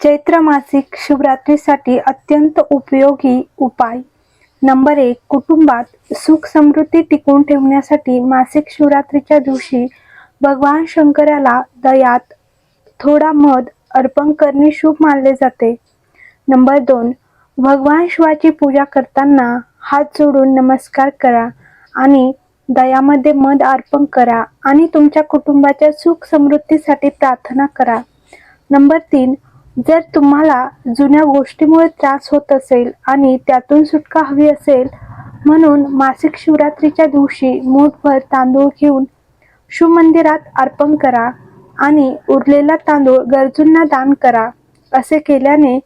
चैत्र मासिक शिवरात्रीसाठी अत्यंत उपयोगी उपाय. नंबर एक कुटुंबात सुख समृद्धी टिकून ठेवण्यासाठी मासिक शिवरात्रीच्या दिवशी भगवान शंकराला दयात थोडा मध अर्पण करणे शुभ मानले जाते. नंबर दोन भगवान शिवाची पूजा करताना हात जोडून नमस्कार करा आणि दयामध्ये मध अर्पण करा आणि तुमच्या कुटुंबाच्या सुख समृद्धीसाठी प्रार्थना करा. नंबर तीन जर तुम्हाला जुन्या गोष्टीमुळे त्रास होत असेल आणि त्यातून सुटका हवी असेल म्हणून मासिक शिवरात्रीच्या दिवशी मूठभर तांदूळ घेऊन शिवमंदिरात अर्पण करा आणि उरलेला तांदूळ गरजूंना दान करा असे केल्याने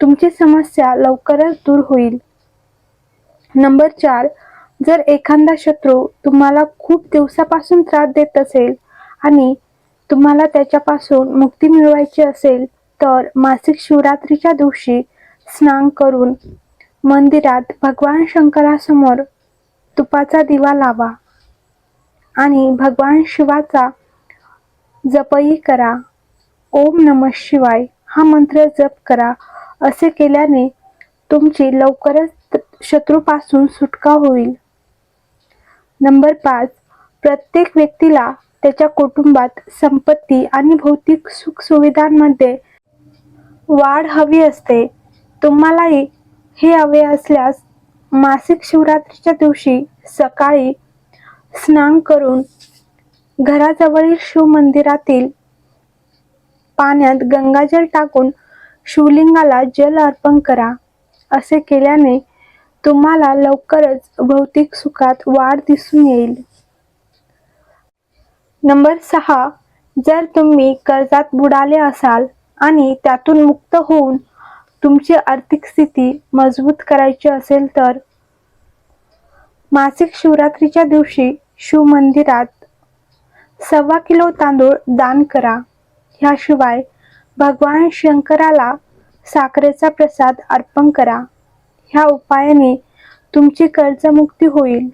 तुमची समस्या लवकरच दूर होईल. नंबर चार जर एखादा शत्रू तुम्हाला खूप दिवसापासून त्रास देत असेल आणि तुम्हाला त्याच्यापासून मुक्ती मिळवायची असेल तर मासिक शिवरात्रीच्या दिवशी स्नान करून मंदिरात भगवान शंकरासमोर तुपाचा दिवा लावा आणि भगवान शिवाचा जपही करा. ओम नम शिवाय हा मंत्र जप करा. असे केल्याने तुमची लवकरच शत्रूपासून सुटका होईल. नंबर पाच प्रत्येक व्यक्तीला त्याच्या कुटुंबात संपत्ती आणि भौतिक सुखसुविधांमध्ये वाढ हवी असते. तुम्हालाही हे हवे असल्यास मासिक शिवरात्रीच्या दिवशी सकाळी स्नान करून घराजवळील शिव मंदिरातील पाण्यात गंगाजल टाकून शिवलिंगाला जल अर्पण करा. असे केल्याने तुम्हाला लवकरच भौतिक सुखात वाढ दिसून येईल. नंबर सहा. जर तुम्ही कर्जात बुडाले असाल आणि त्यातून मुक्त होऊन तुमची आर्थिक स्थिती मजबूत करायची असेल तर मासिक शिवरात्रीच्या दिवशी शिव मंदिरात सव्वा किलो तांदूळ दान करा. ह्याशिवाय भगवान शंकराला साखरेचा प्रसाद अर्पण करा. ह्या उपायाने तुमची कर्जमुक्ती होईल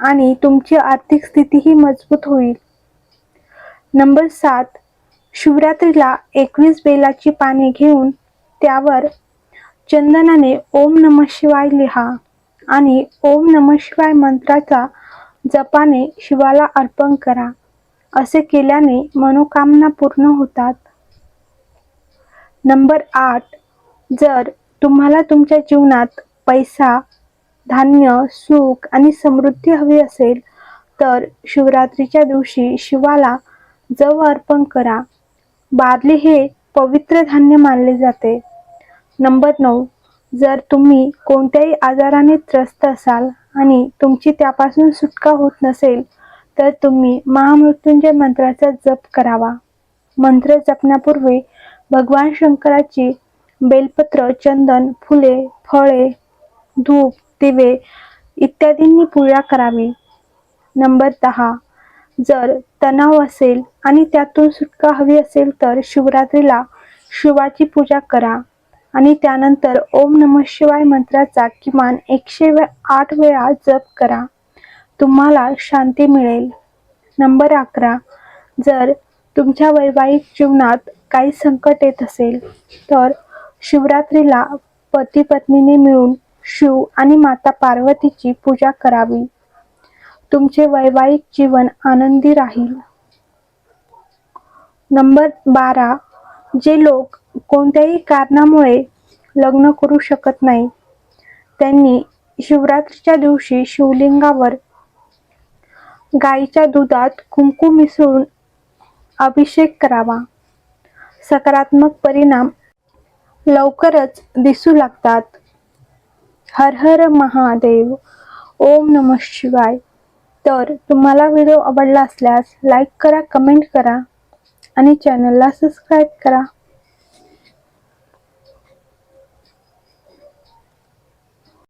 आणि तुमची आर्थिक स्थितीही मजबूत होईल. नंबर सात शिवरात्रीला एकवीस बेलाची पाने घेऊन त्यावर चंदनाने ओम नम शिवाय लिहा आणि ओम नम शिवाय मंत्राचा जपाने शिवाला अर्पण करा. असे केल्याने मनोकामना पूर्ण होतात. नंबर आठ. जर तुम्हाला तुमच्या जीवनात पैसा धान्य सुख आणि समृद्धी हवी असेल तर शिवरात्रीच्या दिवशी शिवाला जव अर्पण करा. बार्ली हे पवित्र धान्य मानले जाते. नंबर नऊ. जर तुम्ही कोणत्याही आजाराने त्रस्त असाल आणि तुमची त्यापासून सुटका होत नसेल तर तुम्ही महामृत्युंजय मंत्राचा जप करावा. मंत्र जपण्यापूर्वी भगवान शंकराची बेलपत्र चंदन फुले फळे धूप दिवे इत्यादींनी पूजा करावी. नंबर दहा. जर तणाव असेल आणि त्यातून सुटका हवी असेल तर शिवरात्रीला शिवाची पूजा करा. आणि त्यानंतर ओम नम शिवाय मंत्राचा किमान एकशे आठ वेळा जप करा. तुम्हाला शांती मिळेल. नंबर अकरा. जर तुमच्या वैवाहिक जीवनात काही संकट येत असेल तर शिवरात्रीला पती पत्नीने मिळून शिव आणि माता पार्वतीची पूजा करावी. तुमचे वैवाहिक जीवन आनंदी राहील. नंबर बारा. जे लोक कोणत्याही कारणामुळे लग्न करू शकत नाही त्यांनी शिवरात्रीच्या दिवशी शिवलिंगावर गाईच्या दुधात कुंकू मिसळून अभिषेक करावा. सकारात्मक परिणाम लवकरच दिसू लागतात. हर हर महादेव. ओम नमः शिवाय. तर तुम्हाला व्हिडिओ आवडला असल्यास लाईक करा कमेंट करा आणि चॅनलला सबस्क्राईब करा.